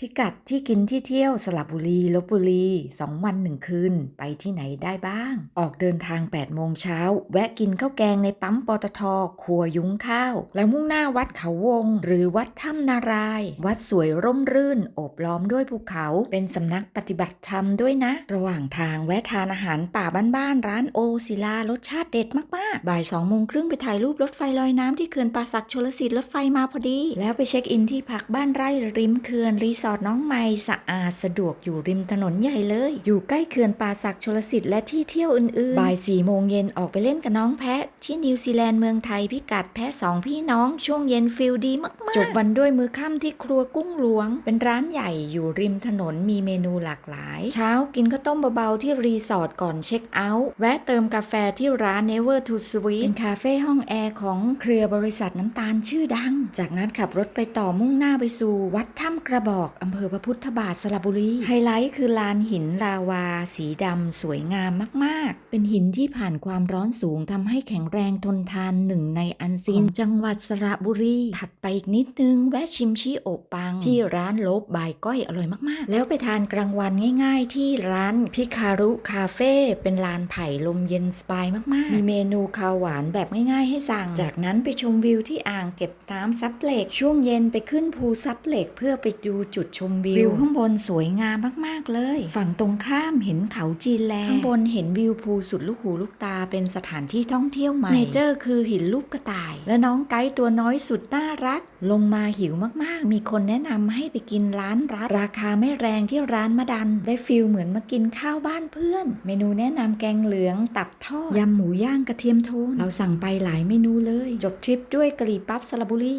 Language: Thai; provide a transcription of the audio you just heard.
พิกัดที่กินที่เที่ยวสระบุรีลบบุรี2วัน1คืน ไปที่ไหนได้บ้าง ออกเดินทาง8โมงเช้า แวะกินข้าวแกงในปั๊มปตทครัวยุ้งข้าว แล้วมุ่งหน้าวัดเขาวง หรือวัดถ้ำนาราย วัดสวยร่มรื่น โอบล้อมด้วยภูเขา เป็นสำนักปฏิบัติธรรมด้วยนะ ระหว่างทางแวะทานอาหารป่าบ้านๆร้านโอศิลารสชาติเด็ดมากๆบ่าย2โมงครึ่งไปถ่ายรูปรถไฟลอยน้ำที่เขื่อนป่าสักชลสิทธิ์รถไฟมาพอดี แล้วไปเช็คอินที่พักบ้านไร่ริมเขื่อนรีสอร์ทน้องใหม่สะอาดสะดวกอยู่ริมถนนใหญ่เลย อยู่ใกล้เขื่อนป่าสักชลสิทธิ์และที่เที่ยวอื่นๆ บ่าย4โมงเย็นออกไปเล่นกับน้องแพะ ที่นิวซีแลนด์เมืองไทยพิกัดแพะสองพี่น้องช่วงเย็นฟิลดีมากๆ จบวันด้วยมือค่ำที่ครัวกุ้งหลวง เป็นร้านใหญ่อยู่ริมถนนมีเมนูหลากหลาย เช้ากินข้าวต้มเบาๆที่รีสอร์ทก่อนเช็คเอาท์แวะเติมกาแฟที่ร้าน Never to Sweet เป็นคาเฟ่ห้องแอร์ของเครือบริษัทน้ำตาลชื่อดัง จากนั้นขับรถไปต่อมุ่งหน้าไปสู่วัดถ้ำกระบอกอำเภอพระพุทธบาทสระบุรี ไฮไลท์คือลานหินราวา สีดำสวยงามมาก ๆ เป็นหินที่ผ่านความร้อนสูงทำให้แข็งแรงทนทานหนึ่งในอันซีนจังหวัดสระบุรี ถัดไปอีกนิดนึง แวะชิมชิโอบปัง ที่ร้านโลบบายก้อยอร่อยมาก ๆ แล้วไปทานกลางวันง่าย ๆ ที่ร้านพิคารุคาเฟ่เป็นลานไผ่ลมเย็นสบายมาก ๆ มีเมนูคาวหวานแบบง่าย ๆ ให้สั่ง จากนั้นไปชมวิวที่อ่างเก็บน้ำซับเหล็กช่วงเย็นไปขึ้นภูซับเหล็กเพื่อไปดูจุดชมวิววิวข้างบนสวยงามมาก ๆ เลย ฝั่งตรงข้ามเห็นเขาจีนแลข้างบนเห็นวิวภูสุดลูกหูลูกตาเป็นสถานที่ท่องเที่ยวใหม่เนเจอร์คือหินรูปกระต่าย และน้องไกด์ตัวน้อยสุดน่ารัก ลงมาหิวมากๆ มีคนแนะนำให้ไปกินร้านรักราคาไม่แรงที่ร้านมะดัน ได้ฟิลเหมือนมากินข้าวบ้านเพื่อน เมนูแนะนำแกงเหลืองตับทอดยำหมูย่างกระเทียมโทนเราสั่งไปหลายเมนูเลย จบทริปด้วยกะหรี่ปั๊บสระบุรี